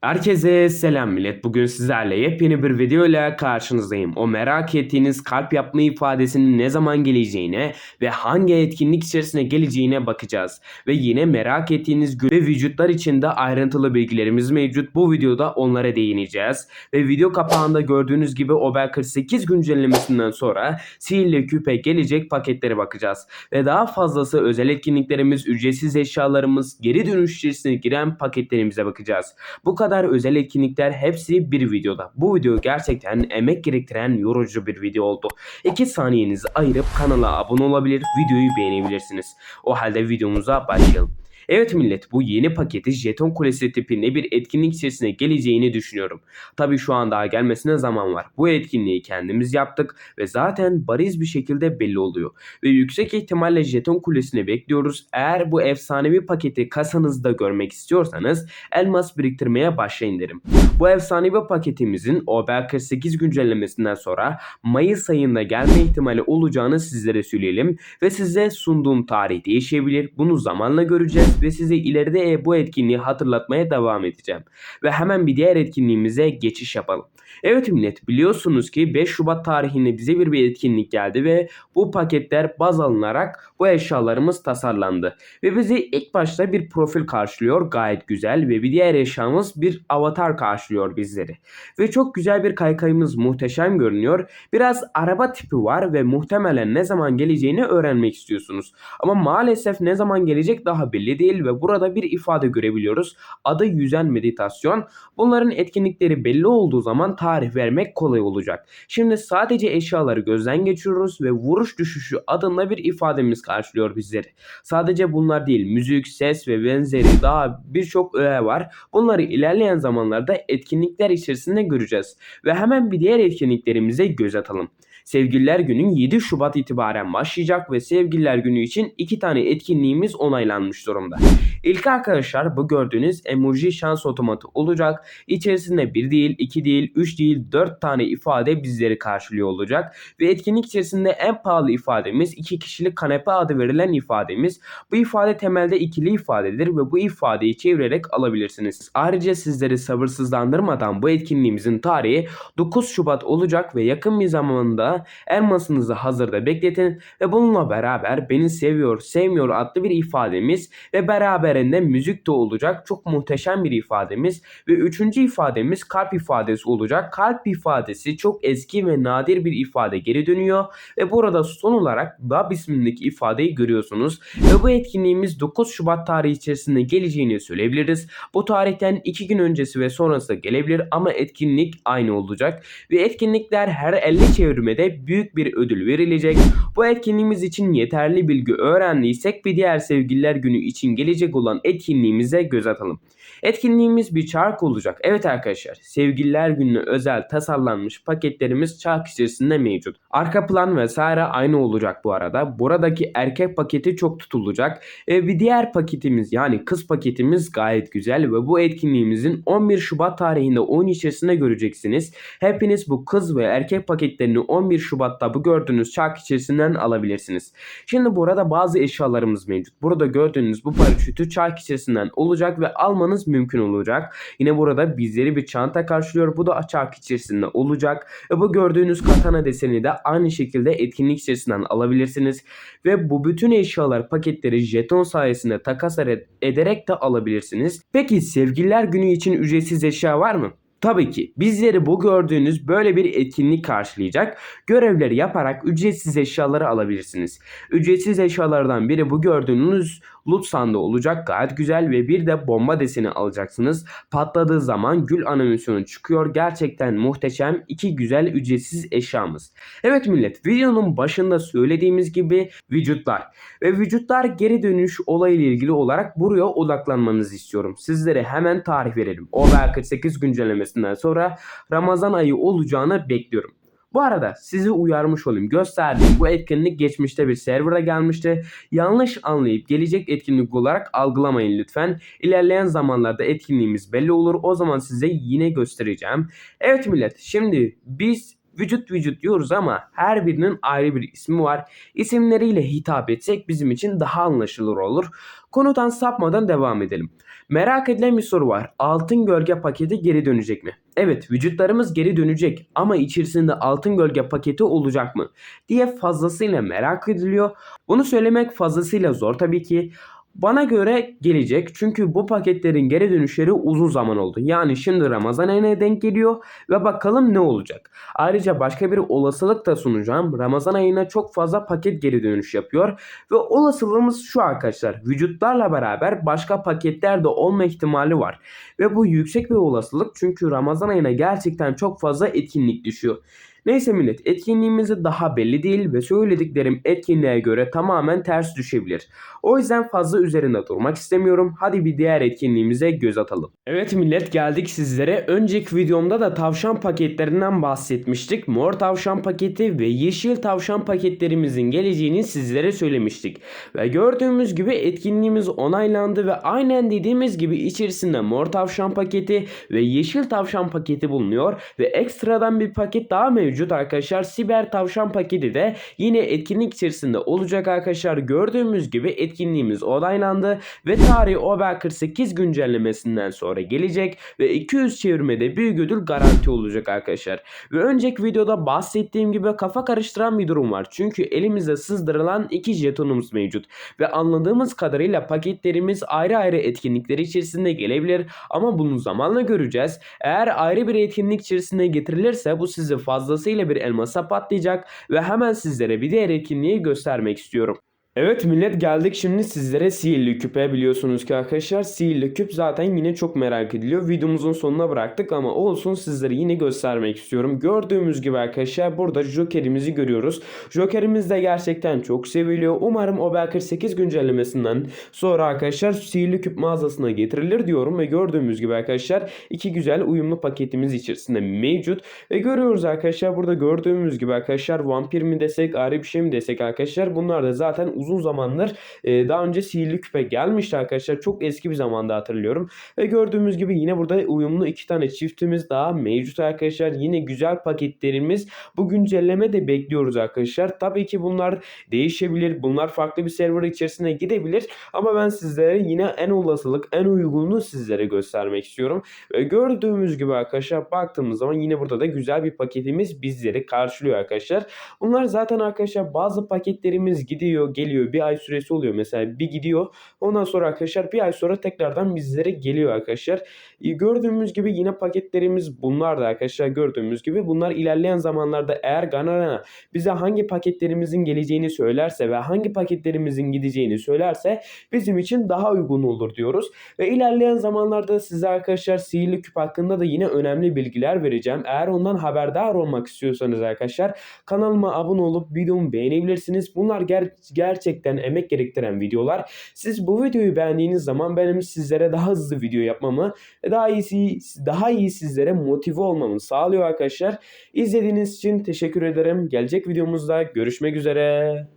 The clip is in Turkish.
Herkese selam millet. Bugün sizlerle yepyeni bir video ile karşınızdayım. O merak ettiğiniz kalp yapma ifadesinin ne zaman geleceğine ve hangi etkinlik içerisine geleceğine bakacağız. Ve yine merak ettiğiniz ve vücutlar içinde ayrıntılı bilgilerimiz mevcut. Bu videoda onlara değineceğiz. Ve video kapağında gördüğünüz gibi Obel 48 güncellemesinden sonra sihirli küpe gelecek paketlere bakacağız. Ve daha fazlası özel etkinliklerimiz, ücretsiz eşyalarımız, geri dönüş içerisine giren paketlerimize bakacağız. Bu kadar özel etkinlikler hepsi bir videoda. Bu video gerçekten emek gerektiren yorucu bir video oldu. 2 saniyenizi ayırıp kanala abone olabilir, videoyu beğenebilirsiniz. O halde videomuza başlayalım. Evet millet bu yeni paketi jeton kulesi tipinde bir etkinlik içerisine geleceğini düşünüyorum. Tabi şu an daha gelmesine zaman var. Bu etkinliği kendimiz yaptık ve zaten bariz bir şekilde belli oluyor. Ve yüksek ihtimalle jeton kulesini bekliyoruz. Eğer bu efsanevi paketi kasanızda görmek istiyorsanız elmas biriktirmeye başlayın derim. Bu efsanevi paketimizin OBL48 güncellemesinden sonra Mayıs ayında gelme ihtimali olacağını sizlere söyleyelim ve size sunduğum tarih değişebilir. Bunu zamanla göreceğiz ve size ileride bu etkinliği hatırlatmaya devam edeceğim. Ve hemen bir diğer etkinliğimize geçiş yapalım. Evet millet biliyorsunuz ki 5 Şubat tarihinde bize bir, bir etkinlik geldi ve bu paketler baz alınarak bu eşyalarımız tasarlandı. Ve bizi ilk başta bir profil karşılıyor gayet güzel ve bir diğer eşyamız bir avatar karşılıyor bizleri. Ve çok güzel bir kaykayımız muhteşem görünüyor. Biraz araba tipi var ve muhtemelen ne zaman geleceğini öğrenmek istiyorsunuz. Ama maalesef ne zaman gelecek daha belli değil ve burada bir ifade görebiliyoruz. Adı yüzen meditasyon. Bunların etkinlikleri belli olduğu zaman tarih vermek kolay olacak. Şimdi sadece eşyaları gözden geçiriyoruz ve vuruş düşüşü adında bir ifademiz karşılıyor bizleri. Sadece bunlar değil müzik, ses ve benzeri daha birçok öğe var. Bunları ilerleyen zamanlarda etkinlikler içerisinde göreceğiz. Ve hemen bir diğer etkinliklerimize göz atalım. Sevgililer Günü 7 Şubat itibaren başlayacak ve Sevgililer Günü için iki tane etkinliğimiz onaylanmış durumda. İlk arkadaşlar bu gördüğünüz emoji şans otomatı olacak. İçerisinde 1 değil, 2 değil, 3 değil, 4 tane ifade bizleri karşılıyor olacak. Ve etkinlik içerisinde en pahalı ifademiz 2 kişilik kanepe adı verilen ifademiz. Bu ifade temelde ikili ifadedir ve bu ifadeyi çevirerek alabilirsiniz. Ayrıca sizleri sabırsızlandırmadan bu etkinliğimizin tarihi 9 Şubat olacak ve yakın bir zamanda elmasınızı hazırda bekletin ve bununla beraber beni seviyor, sevmiyor adlı bir ifademiz ve beraberinde müzik de olacak. Çok muhteşem bir ifademiz ve üçüncü ifademiz kalp ifadesi olacak. Kalp ifadesi çok eski ve nadir bir ifade geri dönüyor ve burada son olarak Dab ismindeki ifadeyi görüyorsunuz ve bu etkinliğimiz 9 Şubat tarihi içerisinde geleceğini söyleyebiliriz. Bu tarihten 2 gün öncesi ve sonrası gelebilir ama etkinlik aynı olacak ve etkinlikler her 50 çevirmede büyük bir ödül verilecek. Bu etkinliğimiz için yeterli bilgi öğrendiysek bir diğer sevgililer günü için gelecek olan etkinliğimize göz atalım. Etkinliğimiz bir çark olacak. Evet arkadaşlar sevgililer gününe özel tasarlanmış paketlerimiz çark içerisinde mevcut. Arka plan vesaire aynı olacak bu arada. Buradaki erkek paketi çok tutulacak. E, bir diğer paketimiz yani kız paketimiz gayet güzel ve bu etkinliğimizin 11 Şubat tarihinde oyun içerisinde göreceksiniz. Hepiniz bu kız ve erkek paketlerini 11 Şubat'ta bu gördüğünüz çark içerisinden alabilirsiniz. Şimdi burada bazı eşyalarımız mevcut. Burada gördüğünüz bu paraşütü çark içerisinden olacak ve almanız mümkün olacak. Yine burada bizleri bir çanta karşılıyor. Bu da çark içerisinde olacak. Ve bu gördüğünüz katana deseni de aynı şekilde etkinlik içerisinden alabilirsiniz. Ve bu bütün eşyalar paketleri jeton sayesinde takas ederek de alabilirsiniz. Peki sevgililer günü için ücretsiz eşya var mı? Tabii ki bizleri bu gördüğünüz böyle bir etkinlik karşılayacak. Görevleri yaparak ücretsiz eşyaları alabilirsiniz. Ücretsiz eşyalardan biri bu gördüğünüz loot sandığı olacak. Gayet güzel ve bir de bomba deseni alacaksınız. Patladığı zaman gül animasyonu çıkıyor. Gerçekten muhteşem iki güzel ücretsiz eşyamız. Evet millet videonun başında söylediğimiz gibi vücutlar. Ve vücutlar geri dönüş olayıyla ilgili olarak buraya odaklanmanızı istiyorum. Sizlere hemen tarih verelim. OBL 48 güncellemesinden sonra Ramazan ayı olacağını bekliyorum. Bu arada sizi uyarmış olayım. Gösterdiğim bu etkinlik geçmişte bir server'a gelmişti. Yanlış anlayıp gelecek etkinlik olarak algılamayın lütfen. İlerleyen zamanlarda etkinliğimiz belli olur. O zaman size yine göstereceğim. Evet millet şimdi biz vücut vücut diyoruz ama her birinin ayrı bir ismi var. İsimleriyle hitap etsek bizim için daha anlaşılır olur. Konudan sapmadan devam edelim. Merak edilen bir soru var. Altın gölge paketi geri dönecek mi? Evet vücutlarımız geri dönecek ama içerisinde altın gölge paketi olacak mı? diye fazlasıyla merak ediliyor. Bunu söylemek fazlasıyla zor tabii ki. Bana göre gelecek çünkü bu paketlerin geri dönüşleri uzun zaman oldu. Yani şimdi Ramazan ayına denk geliyor ve bakalım ne olacak. Ayrıca başka bir olasılık da sunacağım. Ramazan ayına çok fazla paket geri dönüş yapıyor ve olasılığımız şu arkadaşlar. Vücutlarla beraber başka paketler de olma ihtimali var. Ve bu yüksek bir olasılık çünkü Ramazan ayına gerçekten çok fazla etkinlik düşüyor. Neyse millet etkinliğimizi daha belli değil ve söylediklerim etkinliğe göre tamamen ters düşebilir. O yüzden fazla üzerinde durmak istemiyorum. Hadi bir diğer etkinliğimize göz atalım. Evet millet geldik sizlere. Önceki videomda da tavşan paketlerinden bahsetmiştik. Mor tavşan paketi ve yeşil tavşan paketlerimizin geleceğini sizlere söylemiştik. Ve gördüğümüz gibi etkinliğimiz onaylandı ve aynen dediğimiz gibi içerisinde mor tavşan paketi ve yeşil tavşan paketi bulunuyor ve ekstradan bir paket daha mevcut arkadaşlar. Siber tavşan paketi de yine etkinlik içerisinde olacak arkadaşlar. Gördüğümüz gibi etkinliğimiz onaylandı ve tarihi Ober 48 güncellemesinden sonra gelecek ve 200 çevirmede büyük ödül garanti olacak arkadaşlar. Ve önceki videoda bahsettiğim gibi kafa karıştıran bir durum var. Çünkü elimizde sızdırılan iki jetonumuz mevcut ve anladığımız kadarıyla paketlerimiz ayrı ayrı etkinlikleri içerisinde gelebilir ama bunu zamanla göreceğiz. Eğer ayrı bir etkinlik içerisinde getirilirse bu sizi fazlasıyla bir elmasa patlayacak ve hemen sizlere bir diğer etkinliği göstermek istiyorum. Evet millet geldik şimdi sizlere sihirli küpe biliyorsunuz ki arkadaşlar sihirli küp zaten yine çok merak ediliyor. Videomuzun sonuna bıraktık ama olsun sizlere yine göstermek istiyorum. Gördüğümüz gibi arkadaşlar burada Joker'imizi görüyoruz. Joker'imiz de gerçekten çok seviliyor. Umarım Ober 48 güncellemesinden sonra arkadaşlar sihirli küp mağazasına getirilir diyorum ve gördüğümüz gibi arkadaşlar iki güzel uyumlu paketimiz içerisinde mevcut. Ve görüyoruz arkadaşlar burada gördüğümüz gibi arkadaşlar vampir mi desek ayrı bir şey mi desek arkadaşlar bunlar da zaten uzun zamandır e, daha önce sihirli küpe gelmişti arkadaşlar. Çok eski bir zamanda hatırlıyorum. Ve gördüğümüz gibi yine burada uyumlu iki tane çiftimiz daha mevcut arkadaşlar. Yine güzel paketlerimiz. Bu güncelleme de bekliyoruz arkadaşlar. Tabii ki bunlar değişebilir. Bunlar farklı bir server içerisine gidebilir. Ama ben sizlere yine en olasılık, en uygununu sizlere göstermek istiyorum. Ve gördüğümüz gibi arkadaşlar baktığımız zaman yine burada da güzel bir paketimiz bizleri karşılıyor arkadaşlar. Bunlar zaten arkadaşlar bazı paketlerimiz gidiyor, geliyor. Bir ay süresi oluyor mesela bir gidiyor. Ondan sonra arkadaşlar bir ay sonra tekrardan bizlere geliyor arkadaşlar. E, Gördüğümüz gibi yine paketlerimiz bunlar da arkadaşlar gördüğümüz gibi. Bunlar ilerleyen zamanlarda eğer Ganarana bize hangi paketlerimizin geleceğini söylerse ve hangi paketlerimizin gideceğini söylerse bizim için daha uygun olur diyoruz. Ve ilerleyen zamanlarda size arkadaşlar sihirli küp hakkında da yine önemli bilgiler vereceğim. Eğer ondan haberdar olmak istiyorsanız arkadaşlar kanalıma abone olup videomu beğenebilirsiniz. Bunlar ger- gerçekten emek gerektiren videolar. Siz bu videoyu beğendiğiniz zaman benim sizlere daha hızlı video yapmamı ve daha iyisi daha iyi sizlere motive olmamı sağlıyor arkadaşlar. İzlediğiniz için teşekkür ederim. Gelecek videomuzda görüşmek üzere.